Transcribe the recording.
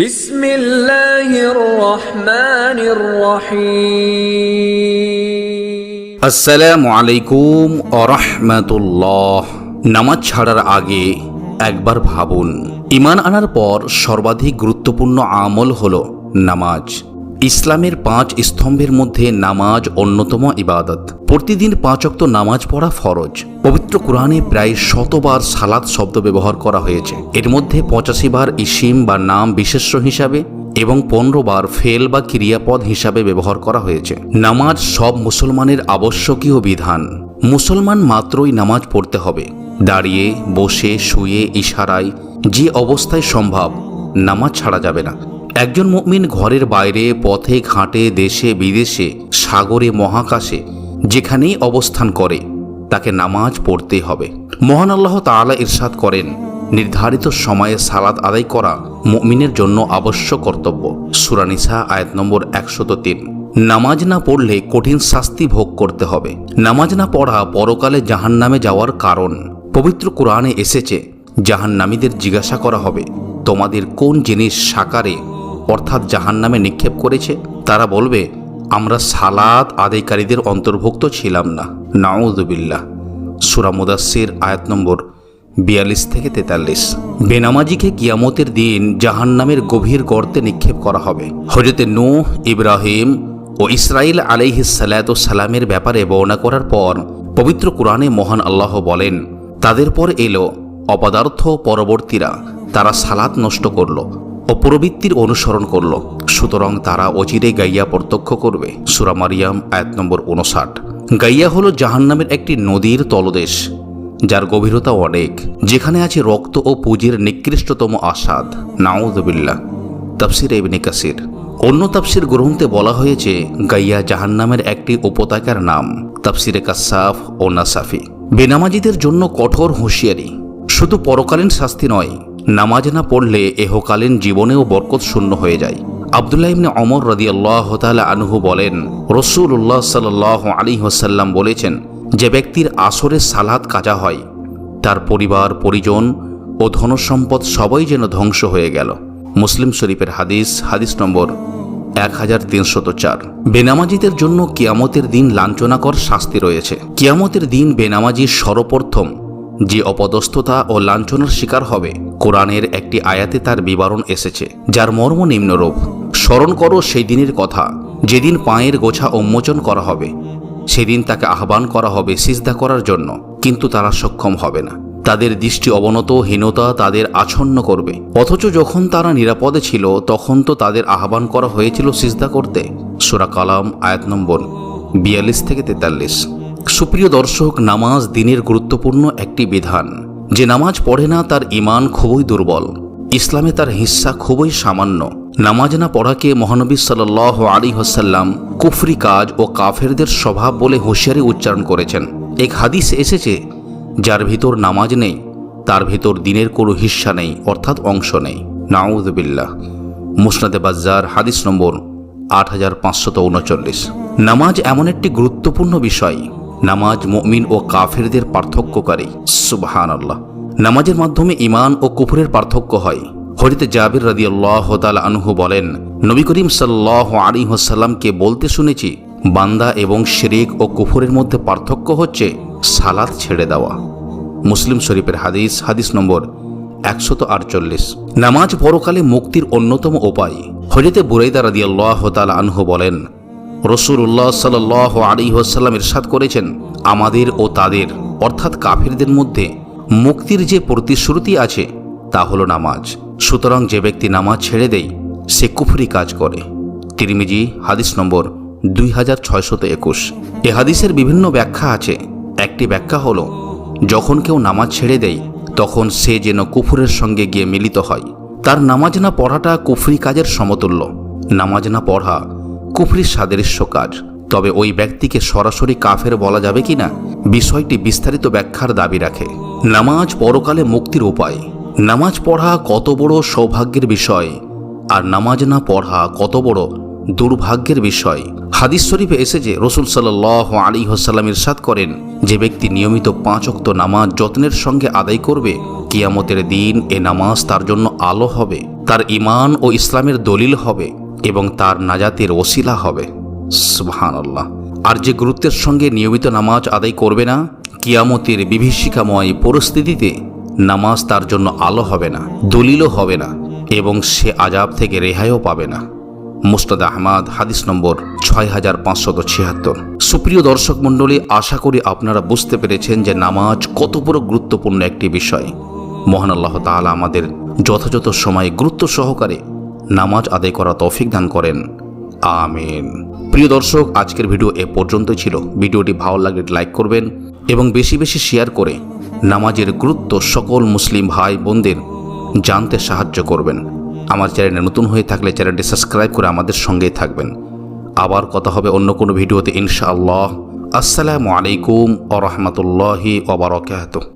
বিসমিল্লাহির রহমানির রহিম আসসালামু আলাইকুম রাহমাতুল্লাহ। নামাজ ছাড়ার আগে একবার ভাবুন ইমান আনার পর সর্বাধিক গুরুত্বপূর্ণ আমল হলো নামাজ। ইসলামের পাঁচ স্তম্ভের মধ্যে নামাজ অন্যতম ইবাদত। প্রতিদিন পাঁচ অক্ত নামাজ পড়া ফরজ। পবিত্র কোরআনে প্রায় শতবার সালাদ শব্দ ব্যবহার করা হয়েছে। এর মধ্যে পঁচাশি বার ইসিম বা নাম বিশেষ্য হিসাবে এবং পনেরো বার ফেল বা ক্রিয়াপদ হিসাবে ব্যবহার করা হয়েছে। নামাজ সব মুসলমানের আবশ্যকীয় বিধান। মুসলমান মাত্রই নামাজ পড়তে হবে। দাঁড়িয়ে, বসে, শুয়ে, ইশারায় যে অবস্থায় সম্ভব, নামাজ ছাড়া যাবে না। একজন মুমিন ঘরের বাইরে, পথে, ঘাটে, দেশে, বিদেশে, সাগরে, মহাকাশে, যেখানেই অবস্থান করে, তাকে নামাজ পড়তেই হবে। মহান আল্লাহ তাআলা ইরশাদ করেন, নির্ধারিত সময়ে সালাদ আদায় করা মুমিনের জন্য আবশ্যক কর্তব্য। সুরানিসা আয়াত নম্বর একশত তিন। নামাজ না পড়লে কঠিন শাস্তি ভোগ করতে হবে। নামাজ না পড়া পরকালে জাহান্নামে যাওয়ার কারণ। পবিত্র কোরআনে এসেছে, জাহান্নামীদের জিজ্ঞাসা করা হবে, তোমাদের কোন জিনিস সাকারে অর্থাৎ জাহান্নামে নিক্ষেপ করেছে, তারা বলবে, আমরা সালাদ আদায়কারীদের অন্তর্ভুক্ত ছিলাম না। নাউজুবিল্লাহ সুরা মুদাসির আয়াত নম্বর বিয়াল্লিশ থেকে তেতাল্লিশ। বেনামাজিকে কিয়ামতের দিন জাহান্নামের গভীর গর্তে নিক্ষেপ করা হবে। হজরতে নূহ, ইব্রাহিম ও ইসরাইল আলাইহি সালাত সালামের ব্যাপারে বর্ণনা করার পর পবিত্র কোরআনে মহান আল্লাহ বলেন, তাদের পর এলো অপদার্থ পরবর্তীরা। তারা সালাত নষ্ট করল। ও প্রবৃত্তির অনুসরণ করল। সুতরাং তারা অচিরে গাইয়া প্রত্যক্ষ করবে। সুরা মারিয়াম, আয়াত নম্বর উনষাট গাইয়া হলো জাহান্নামের একটি নদীর তলদেশ, যার গভীরতা অনেক, যেখানে আছে রক্ত ও পুঁজির নিকৃষ্টতম আসাদ। নাউদবিল্লা তাফসির ইবনে কাসির। অন্য তাফসির গ্রন্থে বলা হয়েছে, গাইয়া জাহান্নামের একটি উপত্যকার নাম, তাফসিরে কাসাফ ও নাসাফি। বেনামাজিদের জন্য কঠোর হুঁশিয়ারি। শুধু পরকালীন শাস্তি নয় নামাজ না পড়লে এহকালীন জীবনেও বরকত শূন্য হয়ে যায়। আবদুল্লাহ ইবনে অমর রদি আল্লাহ তালা আনহু বলেন রসুল্লাহ সাল আলী হোসাল্লাম বলেছেন, যে ব্যক্তির আসরে সালাদ কাজা হয়, তার পরিবার, পরিজন ও ধনসম্পদ সবাই যেন ধ্বংস হয়ে গেল। মুসলিম শরীফের হাদিস হাদিস নম্বর এক হাজার তিনশত চার। বেনামাজিদের জন্য কিয়ামতের দিন লাঞ্ছনাকর শাস্তি রয়েছে। কিয়ামতের দিন বেনামাজির সর্বপ্রথম যে অপদস্থতা ও লাঞ্ছনার শিকার হবে, কোরআনের একটি আয়াতে তার বিবরণ এসেছে, যার মর্ম নিম্নরূপ। স্মরণ করো সেই দিনের কথা, যেদিন পায়ের গোছা উন্মোচন করা হবে। সেদিন তাকে আহ্বান করা হবে সিজদা করার জন্য, কিন্তু তারা সক্ষম হবে না। তাদের দৃষ্টি অবনত, হীনতা তাদের আচ্ছন্ন করবে। অথচ যখন তারা নিরাপদে ছিল, তখন তো তাদের আহ্বান করা হয়েছিল সিজদা করতে। সুরা কালাম, আয়াত নম্বর বিয়াল্লিশ থেকে তেতাল্লিশ। সুপ্রিয় দর্শক, নামাজ দিনের গুরুত্বপূর্ণ একটি বিধান। যে নামাজ পড়ে না, তার ইমান খুবই দুর্বল। ইসলামে তার হিস্সা খুবই সামান্য। নামাজ না পড়াকে মহানবী সাল আলী হোসাল্লাম কুফরি কাজ ও কাফেরদের স্বভাব বলে হুঁশিয়ারি উচ্চারণ করেছেন। এক হাদিস এসেছে, যার ভিতর নামাজ নেই, তার ভিতর দিনের কোনো হিস্সা নেই, অর্থাৎ অংশ নেই। নাউদবিল্লাহ মুসনাদে বাজ্জার, হাদিস নম্বর আট হাজার পাঁচশত উনচল্লিশ। নামাজ এমন একটি গুরুত্বপূর্ণ বিষয় নামাজ মমিন ও কাফেরদের পার্থক্যকারী সুবহান আল্লাহ নামাজের মাধ্যমে ইমান ও কুফুরের পার্থক্য হয়। হরিতে জাবির রাদি আল্লাহ তাল আনহু বলেন, নবী করিম সাল্লাহ আলী হোসাল্লামকে বলতে শুনেছি, বান্দা এবং শেরিক ও কুফুরের মধ্যে পার্থক্য হচ্ছে সালাদ ছেড়ে দেওয়া। মুসলিম শরীফের হাদিস হাদিস নম্বর একশত আটচল্লিশ। নামাজ পরকালে মুক্তির অন্যতম উপায়। হজরতে বুরাইদা রাদি আল্লাহ তাল আনহু বলেন রসুল্লাহ সাল আলী হোসাল্লাম ইরশাদ করেছেন, আমাদের ও তাদের, অর্থাৎ কাফিরদের মধ্যে মুক্তির যে প্রতিশ্রুতি আছে, তা হলো নামাজ। সুতরাং যে ব্যক্তি নামাজ ছেড়ে দেয়, সে কুফরি কাজ করে। তিরমিজি, হাদিস নম্বর দুই হাজার ছয়শত একুশ। এ হাদিসের বিভিন্ন ব্যাখ্যা আছে। একটি ব্যাখ্যা হলো, যখন কেউ নামাজ ছেড়ে দেয়, তখন সে যেন কুফুরের সঙ্গে গিয়ে মিলিত হয়। তার নামাজ না পড়াটা কুফরি কাজের সমতুল্য। নামাজ না পড়া কুফরির সাদৃশ্য কাজ তবে ওই ব্যক্তিকে সরাসরি কাফের বলা যাবে কি না? বিষয়টি বিস্তারিত ব্যাখ্যার দাবি রাখে। নামাজ পরকালে মুক্তির উপায়। নামাজ পড়া কত বড় সৌভাগ্যের বিষয়, আর নামাজ না পড়া কত বড় দুর্ভাগ্যের বিষয়। হাদিস শরীফে এসেছে রসুল সাল্লাহ আলী হোসাল্লাম ইরশাদ করেন, যে ব্যক্তি নিয়মিত পাঁচ অক্ত নামাজ যত্নের সঙ্গে আদায় করবে, কিয়ামতের দিন এ নামাজ তার জন্য আলো হবে, তার ইমান ও ইসলামের দলিল হবে। এবং তার নাজাতের ওসিলা হবে। সুবহান আল্লাহ আর যে গুরুত্বের সঙ্গে নিয়মিত নামাজ আদায় করবে না, কিয়ামতের বিভীষিকাময় পরিস্থিতিতে নামাজ তার জন্য আলো হবে না, দলিলও হবে না, এবং সে আজাব থেকে রেহাইও পাবে না। মুস্তাদ আহমদ, হাদিস নম্বর ছয় হাজার পাঁচশত ছিয়াত্তর। সুপ্রিয় দর্শক মণ্ডলী, আশা করি আপনারা বুঝতে পেরেছেন যে নামাজ কত বড় গুরুত্বপূর্ণ একটি বিষয়। মহান আল্লাহ তাআলা আমাদের যথাযথ সময়ে গুরুত্ব সহকারে নামাজ আদায় করা তৌফিক দান করেন। আমিন। প্রিয় দর্শক, আজকের ভিডিও এ পর্যন্তই ছিল। ভিডিওটি ভালো লাগলে লাইক করবেন এবং বেশি বেশি শেয়ার করে নামাজের গুরুত্ব সকল মুসলিম ভাই বোনদের জানতে সাহায্য করবেন। আমার চ্যানেলে নতুন হয়ে থাকলে চ্যানেলটি সাবস্ক্রাইব করে আমাদের সঙ্গেই থাকবেন। আবার কথা হবে অন্য কোনো ভিডিওতে ইনশাআল্লাহ। আসসালামু আলাইকুম আ রহমতুল্লাহি ওবরাকাতুহ